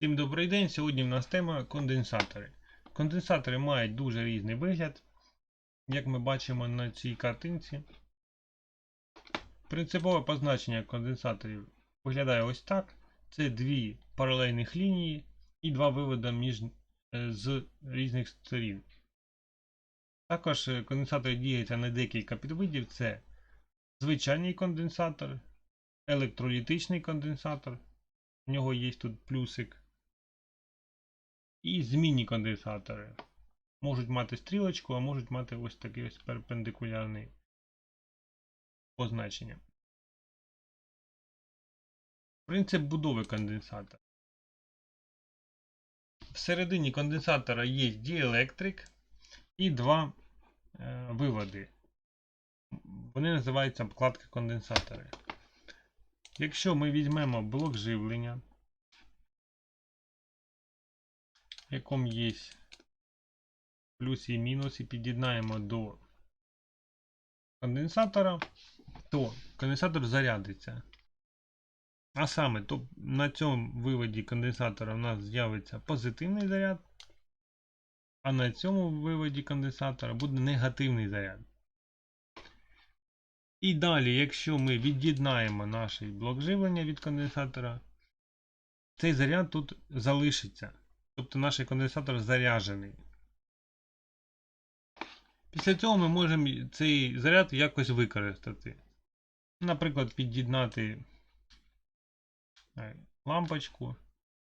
Всім добрий день. Сьогодні в нас тема конденсатори. Конденсатори мають дуже різний вигляд, як ми бачимо на цій картинці. Принципове позначення конденсаторів виглядає ось так. Це дві паралельних лінії і два виводи між, е, з різних сторін. Також е, конденсатори діляться на декілька підвидів. Це звичайний конденсатор, електролітичний конденсатор. У нього є тут плюсик. І змінні конденсатори. Можуть мати стрілочку, а можуть мати ось такий ось перпендикулярний позначення. Принцип будови конденсатора. Всередині конденсатора є діелектрик і два е, виводи. Вони називаються обкладки конденсатори. Якщо ми візьмемо блок живлення, в якому є плюс і мінус, і під'єднаємо до конденсатора, то конденсатор зарядиться. А саме, то на цьому виводі конденсатора у нас з'явиться позитивний заряд, а на цьому виводі конденсатора буде негативний заряд. І далі, якщо ми від'єднаємо наш блок живлення від конденсатора, цей заряд тут залишиться. Тобто наш конденсатор заряджений. Після цього ми можемо цей заряд якось використати. Наприклад, під'єднати е, лампочку,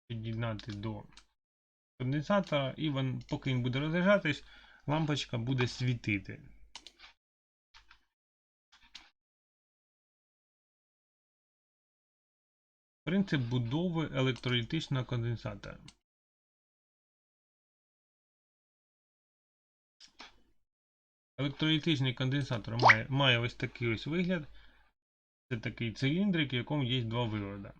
під'єднати до конденсатора, і він, поки він буде розряджатись, лампочка буде світити. Принцип будови електролітичного конденсатора. Електролітичний конденсатор має, має ось такий ось вигляд. Це такий циліндрик, в якому є два виводи.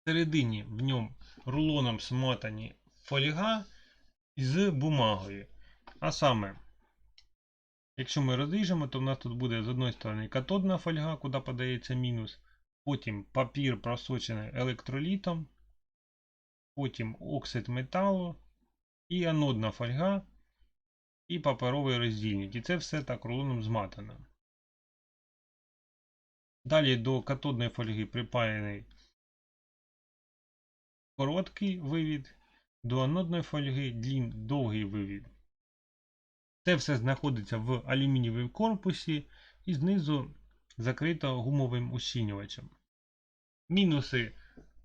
Всередині в ньому рулоном смотані фольга з бумагою. А саме, якщо ми розріжемо, то в нас тут буде з одної сторони катодна фольга, куди подається мінус. Потім папір просочений електролітом, потім оксид металу і анодна фольга, і паперовий роздільник. І це все так рулоном зматано. Далі до катодної фольги припаяний короткий вивід, до анодної фольги длін, довгий вивід. Це все знаходиться в алюмінієвому корпусі і знизу закрито гумовим ущільнювачем. Мінуси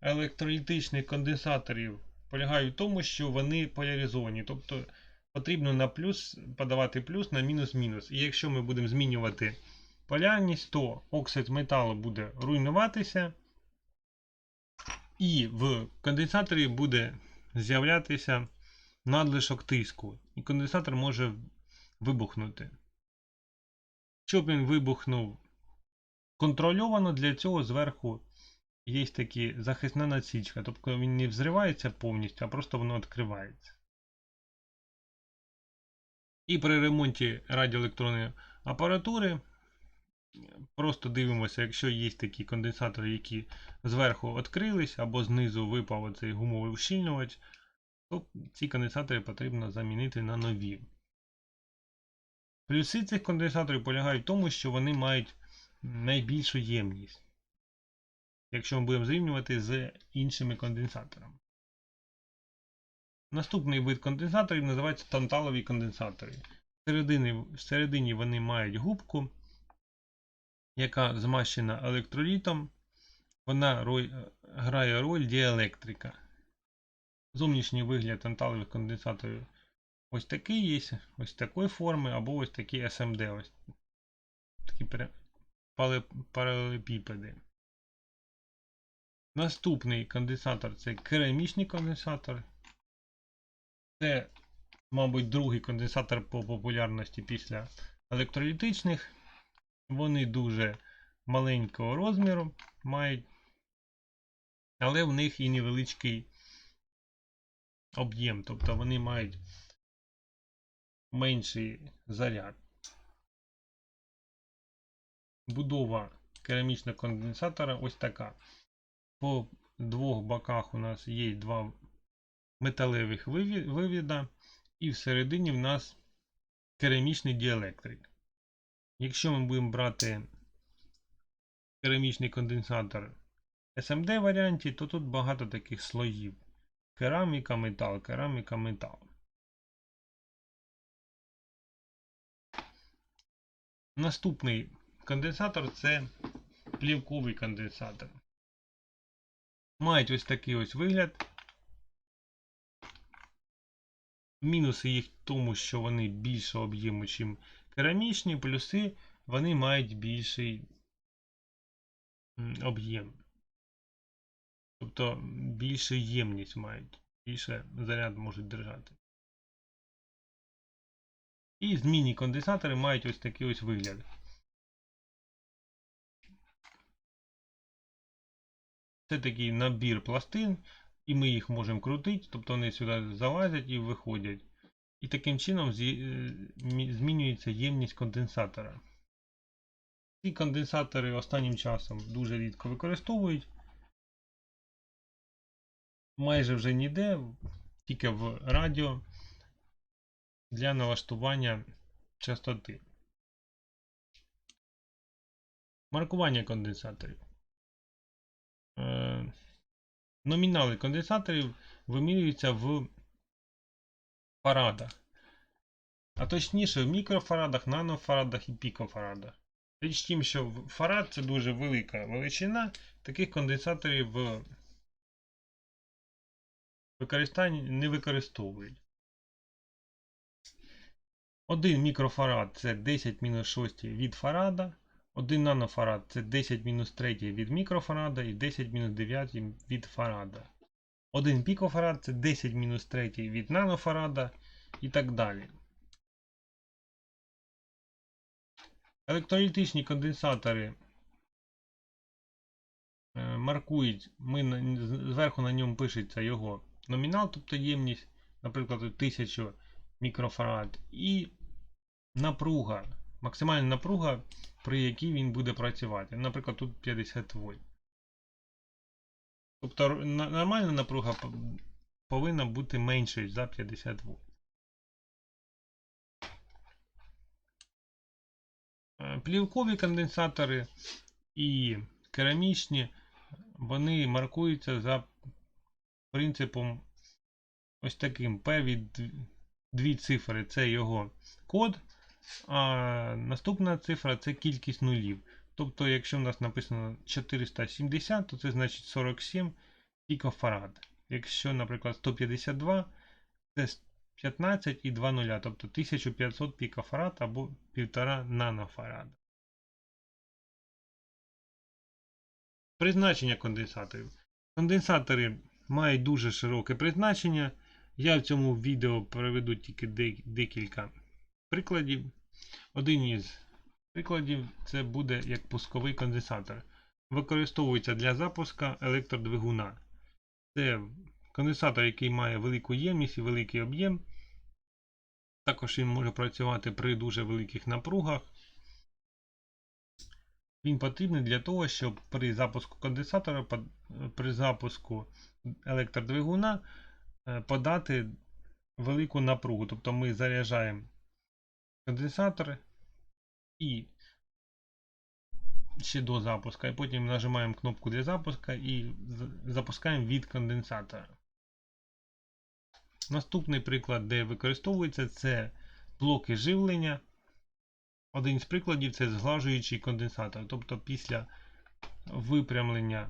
електролітичних конденсаторів полягають в тому, що вони поляризовані. Тобто потрібно на плюс подавати плюс на мінус-мінус. І якщо ми будемо змінювати полярність, то оксид металу буде руйнуватися, і в конденсаторі буде з'являтися надлишок тиску. І конденсатор може вибухнути. Щоб він вибухнув контрольовано, для цього зверху є такі захисна насічка. Тобто він не взривається повністю, а просто воно відкривається. І при ремонті радіоелектронної апаратури просто дивимося, якщо є такі конденсатори, які зверху відкрились, або знизу випав оцей гумовий ущільнювач, то ці конденсатори потрібно замінити на нові. Плюси цих конденсаторів полягають в тому, що вони мають найбільшу ємність, якщо ми будемо зрівнювати з іншими конденсаторами. Наступний вид конденсаторів називається танталові конденсатори. Всередині, всередині вони мають губку, яка змащена електролітом. Вона роль, грає роль діелектрика. Зовнішній вигляд танталових конденсаторів ось такий є, ось такої форми, або ось такі SMD. Ось такі паралелепіпеди. Наступний конденсатор це керамічний конденсатор. Це, мабуть, другий конденсатор по популярності після електролітичних. Вони дуже маленького розміру мають, але в них і невеличкий об'єм, тобто вони мають менший заряд. Будова керамічного конденсатора ось така. По двох боках у нас є два металевих вивіда, і всередині в нас керамічний діелектрик. Якщо ми будемо брати керамічний конденсатор SMD варіанті, то тут багато таких слоїв. Кераміка, метал, кераміка, метал. Наступний конденсатор це плівковий конденсатор. Мають ось такий ось вигляд. Мінуси їх в тому, що вони більше об'єму, ніж керамічні, плюси вони мають більший об'єм. Тобто більшу ємність мають, більше заряд можуть держати. І змінні конденсатори мають ось такий ось вигляд. Це такий набір пластин, і ми їх можемо крутити, тобто вони сюди залазять і виходять. І таким чином е, мі- змінюється ємність конденсатора. Ці конденсатори останнім часом дуже рідко використовують. Майже вже ніде, тільки в радіо для налаштування частоти. Маркування конденсаторів. Номінали конденсаторів вимірюються в фарадах. А точніше в мікрофарадах, нанофарадах і пікофарадах. Річ в тім, що фарад це дуже велика величина, таких конденсаторів в використанні не використовують. 1 мікрофарад це 10-6 від фарада, 1 нанофарад це 10 мінус 3 від мікрофарада і 10 мінус 9 від фарада. 1 пікофарад це 10 мінус 3 від нанофарада і так далі. Електролітичні конденсатори е, маркують, ми зверху на ньому пишеться його номінал, тобто ємність, наприклад, 1000 мікрофарад, і напруга, максимальна напруга, при якій він буде працювати. Наприклад, тут 50 вольт. Тобто нормальна напруга повинна бути меншою за 50 вольт. Е, Плівкові конденсатори і керамічні, вони маркуються за принципом ось таким. Перві д- дві цифри це його код, а наступна цифра це кількість нулів. Тобто, якщо в нас написано 470, то це значить 47 пікофарад. Якщо, наприклад, 152, це 15 і 2 нуля, тобто 1500 пікофарад або 1,5 нанофарада. Призначення конденсаторів. Конденсатори мають дуже широке призначення. Я в цьому відео приведу тільки декілька прикладів. Один із прикладів це буде як пусковий конденсатор. Використовується для запуска електродвигуна. Це конденсатор, який має велику ємність і великий об'єм. Також він може працювати при дуже великих напругах. Він потрібний для того, щоб при запуску конденсатора, при запуску електродвигуна е, подати велику напругу. Тобто ми заряджаємо конденсатор і ще до запуска, і потім нажимаємо кнопку для запуска і запускаємо від конденсатора. Наступний приклад, де використовується, це блоки живлення. Один з прикладів це зглажуючий конденсатор. Тобто після випрямлення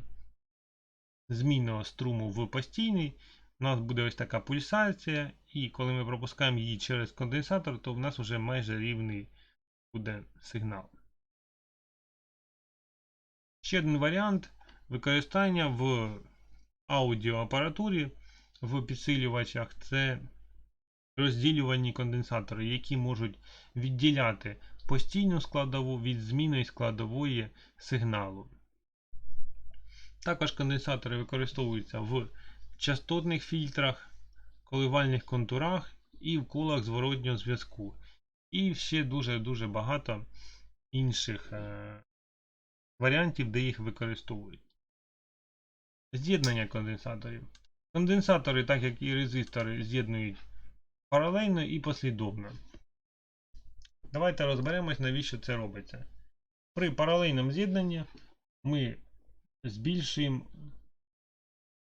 змінного струму в постійний, у нас буде ось така пульсація, і коли ми пропускаємо її через конденсатор, то в нас вже майже рівний буде сигнал. Ще один варіант використання в аудіоапаратурі в підсилювачах це розділювані конденсатори, які можуть відділяти постійну складову від змінної складової сигналу. Також конденсатори використовуються в частотних фільтрах, коливальних контурах і в колах зворотнього зв'язку. І ще дуже-дуже багато інших е, варіантів, де їх використовують. З'єднання конденсаторів. Конденсатори, так як і резистори, з'єднують паралельно і послідовно. Давайте розберемось, навіщо це робиться. При паралельному з'єднанні ми збільшуємо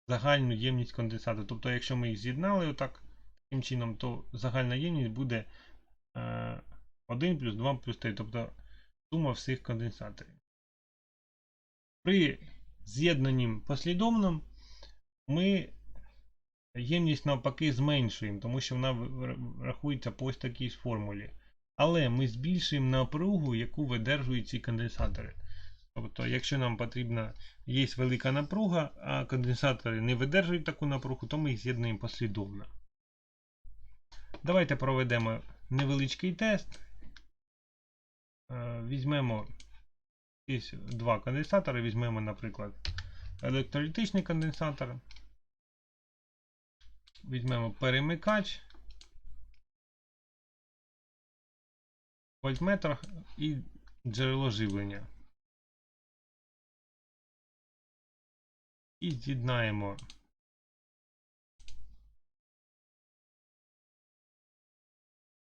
загальну ємність конденсатора. Тобто, якщо ми їх з'єднали отак, таким чином, то загальна ємність буде е, 1 плюс 2 плюс 3, тобто сума всіх конденсаторів. При з'єднанні послідовному ми ємність навпаки зменшуємо, тому що вона рахується по ось такій формулі. Але ми збільшуємо напругу, яку видержують ці конденсатори. Тобто, якщо нам потрібна є велика напруга, а конденсатори не видержують таку напругу, то ми їх з'єднуємо послідовно. Давайте проведемо невеличкий тест. Е, Візьмемо два конденсатори, візьмемо, наприклад, електролітичний конденсатор. Візьмемо перемикач, вольтметр і джерело живлення. І з'єднаємо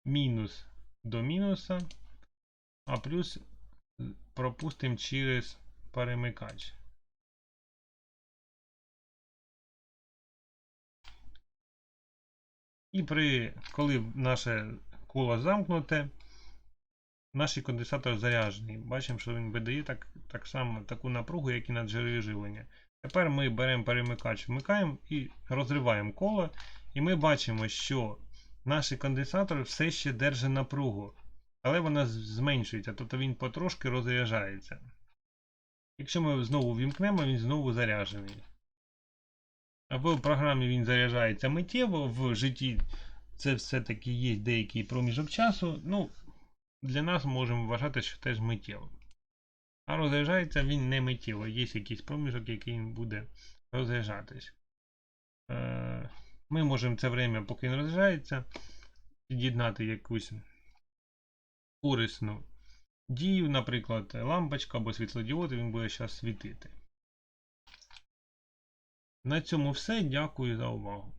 мінус до мінуса, а плюс пропустимо через перемикач. І при, коли наше коло замкнуте, наш конденсатор заряджений. Бачимо, що він видає так, так само таку напругу, як і на джерелі живлення. Тепер ми беремо перемикач, вмикаємо і розриваємо коло. І ми бачимо, що наш конденсатор все ще держить напругу, але вона зменшується, тобто він потрошки розряджається. Якщо ми знову вімкнемо, він знову заряджений. Або в програмі він заряджається миттєво, в житті це все-таки є деякий проміжок часу. Ну, для нас можемо вважати, що теж миттєво. А розряджається він не миттєво. Є якийсь проміжок, який він буде розряджатись. Е, Ми можемо це время, поки він розряджається, під'єднати якусь корисну дію, наприклад, лампочка або світлодіод, і він буде зараз світити. На цьому все. Дякую за увагу.